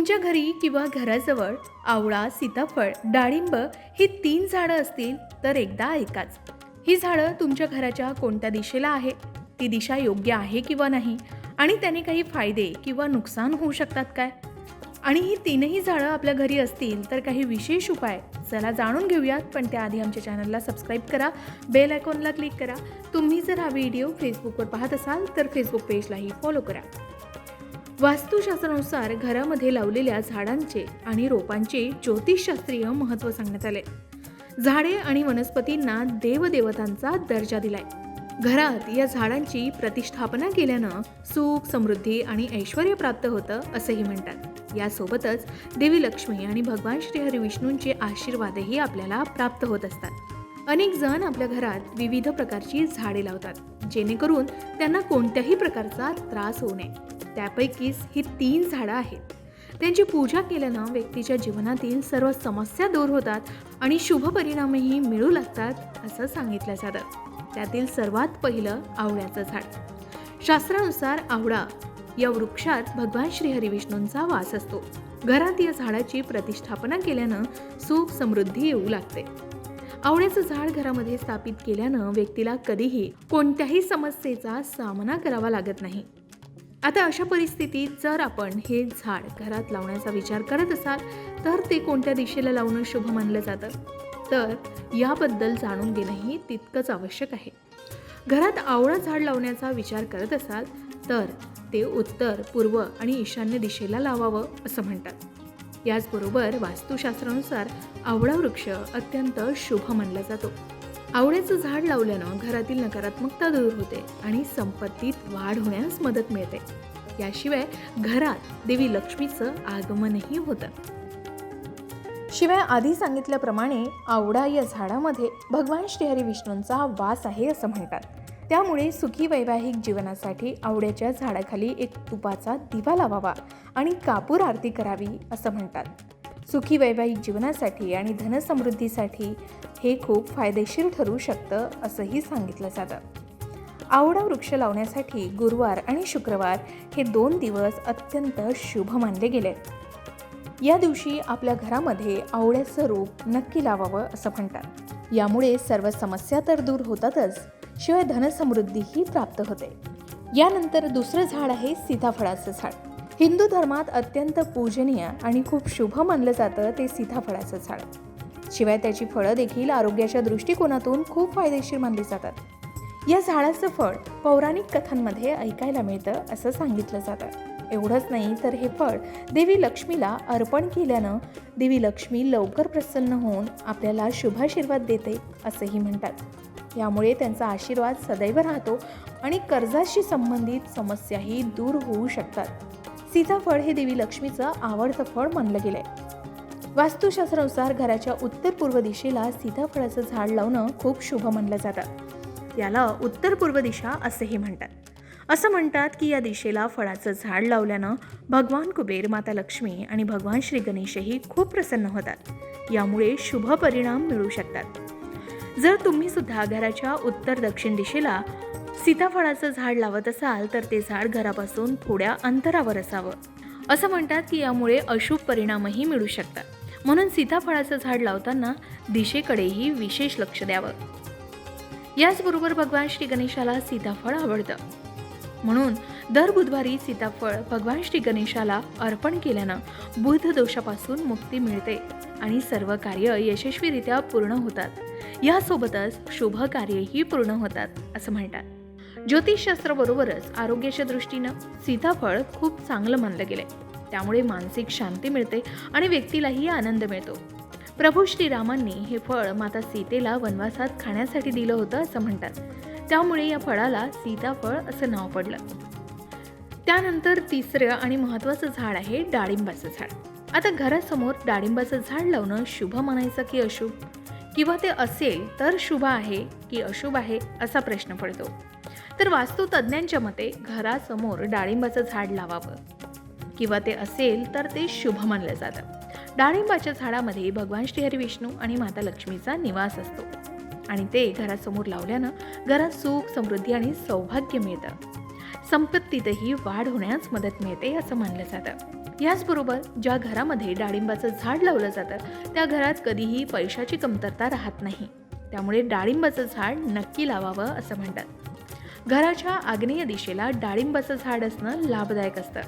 तुमच्या घरी किंवा घराजवळ आवळा सीताफळ डाळिंब ही तीन झाडं असतील तर एकदा ऐकाच. ही झाडं तुमच्या घराच्या कोणत्या दिशेला आहे? ती दिशा योग्य आहे किंवा नाही? आणि त्याने काही फायदे किंवा नुकसान होऊ शकतात काय? आणि ही तीनही झाडं आपल्या घरी असतील तर काही विशेष उपाय चला जाणून घेऊयात पण त्याआधी आमच्या चॅनलला सबस्क्राईब करा बेल आयकॉनला क्लिक करा. तुम्ही जर हा व्हिडिओ फेसबुकवर पाहत असाल तर फेसबुक पेजलाही फॉलो करा. वास्तुशास्त्रानुसार घरामध्ये लावलेल्या झाडांचे आणि रोपांचे ज्योतिषशास्त्रीय महत्त्व सांगण्यात आले. झाडे आणि वनस्पतींना देवदेवतांचा दर्जा दिलाय. घरात या झाडांची प्रतिष्ठापना केल्यानं सुख समृद्धी आणि ऐश्वर प्राप्त होतं असंही म्हणतात. यासोबतच देवी लक्ष्मी आणि भगवान श्रीहरी विष्णूंचे आशीर्वादही आपल्याला प्राप्त होत असतात. अनेक जण आपल्या घरात विविध प्रकारची झाडे लावतात जेणेकरून त्यांना कोणत्याही प्रकारचा त्रास होऊ नये. त्यापैकीच ही तीन झाडं आहेत. त्यांची पूजा केल्यानं व्यक्तीच्या जीवनातील सर्व समस्या दूर होतात आणि शुभ परिणामही मिळू लागतात असं सांगितलं जातं. त्यातील सर्वात पहिलं आवळ्याचं झाड. शास्त्रानुसार आवळा या वृक्षात भगवान श्री हरिविष्णूंचा वास असतो. घरात या झाडाची प्रतिष्ठापना केल्यानं सुख समृद्धी येऊ लागते. आवळ्याचं झाड घरामध्ये स्थापित केल्यानं व्यक्तीला कधीही कोणत्याही समस्येचा सामना करावा लागत नाही. आता अशा परिस्थितीत जर आपण हे झाड घरात लावण्याचा विचार करत असाल तर ते कोणत्या दिशेला लावणं शुभ मानलं जातं? तर याबद्दल जाणून घेणंही तितकंच आवश्यक आहे. घरात आवळा झाड लावण्याचा विचार करत असाल तर ते उत्तर पूर्व आणि ईशान्य दिशेला लावावं असं म्हणतात. याचबरोबर वास्तुशास्त्रानुसार आवळा वृक्ष अत्यंत शुभ मानला जातो. आवळ्याचं झाड लावल्यानं घरातील नकारात्मकता दूर होते आणि संपत्तीत वाढ होण्यास मदत मिळते. याशिवाय घरात देवी लक्ष्मीचं आगमनही होतं. शिवाय आधी सांगितल्याप्रमाणे आवडा या झाडामध्ये भगवान श्रीहरी विष्णूंचा वास आहे असं म्हणतात. त्यामुळे सुखी वैवाहिक जीवनासाठी आवड्याच्या झाडाखाली एक तुपाचा दिवा लावावा आणि कापूर आरती करावी असं म्हणतात. सुखी वैवाहिक जीवनासाठी आणि धनसमृद्धीसाठी हे खूप फायदेशीर ठरू शकतं असंही सांगितलं जातं. आवडा वृक्ष लावण्यासाठी गुरुवार आणि शुक्रवार हे दोन दिवस अत्यंत शुभ मानले गेले. या दिवशी आपल्या घरामध्ये आवळ्याचं रूप नक्की लावावं असं म्हणतात. यामुळे सर्व समस्या तर दूर होतातच शिवाय धनसमृद्धीही प्राप्त होते. यानंतर दुसरं झाड आहे सीताफळाचं झाड. हिंदू धर्मात अत्यंत पूजनीय आणि खूप शुभ मानलं जातं ते सीताफळाचं झाड. शिवाय त्याची फळं देखील आरोग्याच्या दृष्टिकोनातून खूप फायदेशीर मानली जातात. या झाडाचं फळ पौराणिक कथांमध्ये ऐकायला मिळतं असं सांगितलं जातं. एवढंच नाही तर हे फळ देवी लक्ष्मीला अर्पण केल्यानं देवी लक्ष्मी लवकर प्रसन्न होऊन आपल्याला शुभाशीर्वाद देते असंही म्हणतात. यामुळे त्यांचा आशीर्वाद सदैव राहतो आणि कर्जाशी संबंधित समस्याही दूर होऊ शकतात. सीताफळ हे देवी लक्ष्मीचं आवडतं फळ मानलं गेलंय. वास्तुशास्त्रानुसार घराच्या उत्तर पूर्व दिशेला सीताफळाचं झाड लावणं खूप शुभ मानलं जातं. याला उत्तर पूर्व दिशा असेही म्हणतात. असं म्हणतात की या दिशेला फळाचं झाड लावल्यानं भगवान कुबेर माता लक्ष्मी आणि भगवान श्री गणेशही खूप प्रसन्न होतात. यामुळे शुभ परिणाम मिळू शकतात. जर तुम्ही सुद्धा घराच्या उत्तर दक्षिण दिशेला सीताफळाचं झाड लावत असाल तर ते झाड घरापासून थोड्या अंतरावर असावं. असं म्हणतात की यामुळे अशुभ परिणामही मिळू शकतात. म्हणून सीताफळाचं झाड लावताना दिशेकडेही विशेष लक्ष द्यावं. याचबरोबर भगवान श्री गणेशाला सीताफळ आवडतं. म्हणून दर बुधवारी सीताफळ भगवान श्री गणेशाला अर्पण केल्यानं बुध दोषापासून मुक्ती मिळते आणि सर्व कार्य यशस्वीरित्या पूर्ण होतात. यासोबतच शुभ कार्यही पूर्ण होतात असं म्हणतात. ज्योतिषशास्त्राबरोबरच आरोग्याच्या दृष्टीनं सीताफळ खूप चांगलं मानलं गेलंय. त्यामुळे मानसिक शांती मिळते आणि व्यक्तीलाही आनंद मिळतो. प्रभू श्रीरामांनी हे फळ माता सीतेला वनवासात खाण्यासाठी दिलं होतं असं म्हणतात. त्यामुळे या फळाला सीताफळ असं नाव पडलं. त्यानंतर तिसरं आणि महत्त्वाचं झाड आहे डाळिंबाचं झाड. आता घरासमोर डाळिंबाचं झाड लावणं शुभ म्हणायचं की अशुभ? किंवा ते असेल तर शुभ आहे की अशुभ आहे असा प्रश्न पडतो. तर वास्तुतज्ञांच्या मते घरासमोर डाळिंबाचं झाड लावावं. किंवा ते असेल तर ते शुभ मानलं जातं. डाळिंबाच्या झाडामध्ये भगवान श्रीहरी विष्णू आणि माता लक्ष्मीचा निवास असतो. आणि ते घरासमोर लावल्यानं घरात सुख समृद्धी आणि सौभाग्य मिळतं. संपत्तीतही वाढ होण्यास मदत मिळते असं मानलं जातं. याचबरोबर ज्या घरामध्ये डाळिंबाचं झाड लावलं जातं त्या घरात कधीही पैशाची कमतरता राहत नाही. त्यामुळे डाळिंबाचं झाड नक्की लावावं असं म्हणतात. घराच्या आग्नेय दिशेला डाळिंबाचं झाड असणं लाभदायक असतं.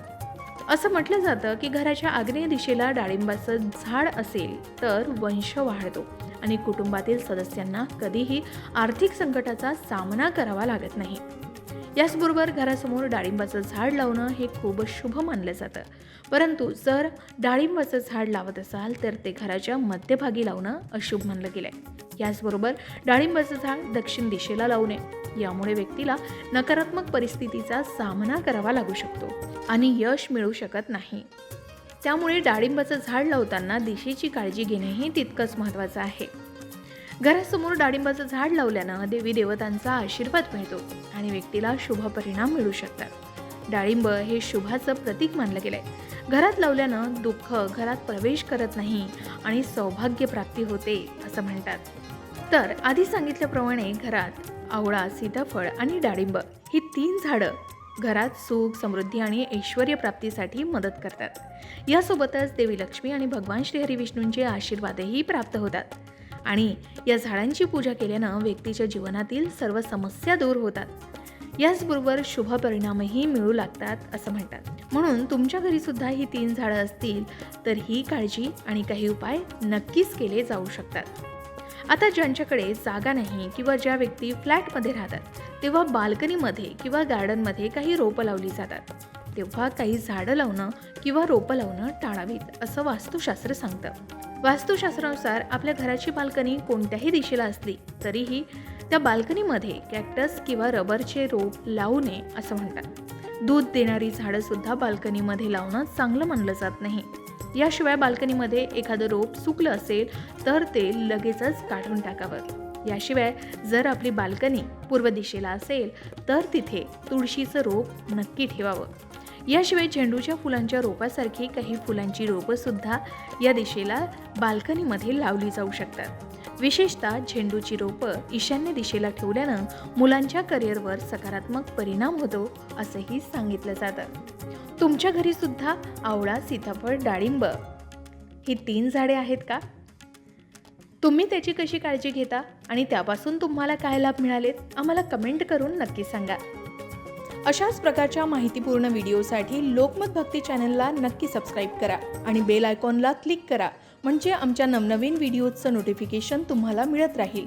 असं म्हटलं जातं की घराच्या आग्नेय दिशेला डाळिंबाचं झाड असेल तर वंश वाढतो आणि कुटुंबातील सदस्यांना कधीही आर्थिक संकटाचा सामना करावा लागत नाही. याचबरोबर घरासमोर डाळिंबाचं झाड लावणं हे खूप शुभ मानलं जातं. परंतु जर डाळिंबाचं झाड लावत असाल तर ते घराच्या मध्यभागी लावणं अशुभ मानलं गेलंय. याचबरोबर डाळिंबाचं झाड दक्षिण दिशेला लावू नये. यामुळे व्यक्तीला नकारात्मक परिस्थितीचा सामना करावा लागू शकतो आणि यश मिळू शकत नाही. त्यामुळे डाळिंबाचं झाड लावताना दिशेची काळजी घेणेही तितकंच महत्त्वाचं आहे. घरासमोर डाळिंबाचं झाड लावल्यानं देवी देवतांचा आशीर्वाद मिळतो आणि व्यक्तीला शुभ परिणाम मिळू शकतात. डाळिंब हे शुभाचं प्रतीक मानलं गेलं आहे घरात लावल्यानं दुःख घरात प्रवेश करत नाही आणि सौभाग्य प्राप्ती होते असं म्हणतात. तर आधी सांगितल्याप्रमाणे घरात आवळा सीताफळ आणि डाळिंब ही तीन झाडं घरात सुख समृद्धी आणि ऐश्वर प्राप्तीसाठी मदत करतात. यासोबतच देवी लक्ष्मी आणि भगवान श्रीहरी विष्णूंचे आशीर्वादही प्राप्त होतात. आणि या झाडांची पूजा केल्यानं व्यक्तीच्या जीवनातील सर्व समस्या दूर होतात. याचबरोबर शुभ परिणामही मिळू लागतात असं म्हणतात. म्हणून तुमच्या घरी सुद्धा ही तीन झाडं असतील तर ही काळजी आणि काही उपाय नक्कीच केले जाऊ शकतात. आता ज्यांच्याकडे जागा नाही किंवा ज्या व्यक्ती फ्लॅटमध्ये राहतात तेव्हा बाल्कनीमध्ये किंवा गार्डनमध्ये काही रोपं लावली जातात. तेव्हा काही झाडं लावणं किंवा रोपं लावणं टाळावीत असं वास्तुशास्त्र सांगतं. वास्तुशास्त्रानुसार आपल्या घराची बाल्कनी कोणत्याही दिशेला असली तरीही त्या बाल्कनीमध्ये कॅक्टस किंवा रबरचे रोप लावू नये असं म्हणतात. दूध देणारी झाडंसुद्धा बाल्कनीमध्ये लावणं चांगलं मानलं जात नाही. याशिवाय बाल्कनीमध्ये एखादं रोप सुकलं असेल तर ते लगेचच काढून टाकावं. याशिवाय जर आपली बाल्कनी पूर्व दिशेला असेल तर तिथे तुळशीचं रोप नक्की ठेवावं. याशिवाय झेंडूच्या फुलांच्या रोपासारखी काही फुलांची रोपं सुद्धा या दिशेला बाल्कनीमध्ये लावली जाऊ शकतात. विशेषतः झेंडूची रोपं ईशान्य दिशेला ठेवल्यानं मुलांच्या करिअरवर सकारात्मक परिणाम होतो असंही सांगितलं जातं. तुमच्या घरी सुद्धा आवळा सीताफळ डाळिंब ही तीन झाडे आहेत का? तुम्ही त्याची कशी काळजी घेता आणि त्यापासून तुम्हाला काय लाभ मिळालेत? आम्हाला कमेंट करून नक्की सांगा. अशाच प्रकारच्या माहितीपूर्ण व्हिडिओसाठी लोकमत भक्ती चॅनलला नक्की सबस्क्राईब करा आणि बेल आयकॉनला क्लिक करा म्हणजे आमच्या नवनवीन व्हिडिओचं नोटिफिकेशन तुम्हाला मिळत राहील.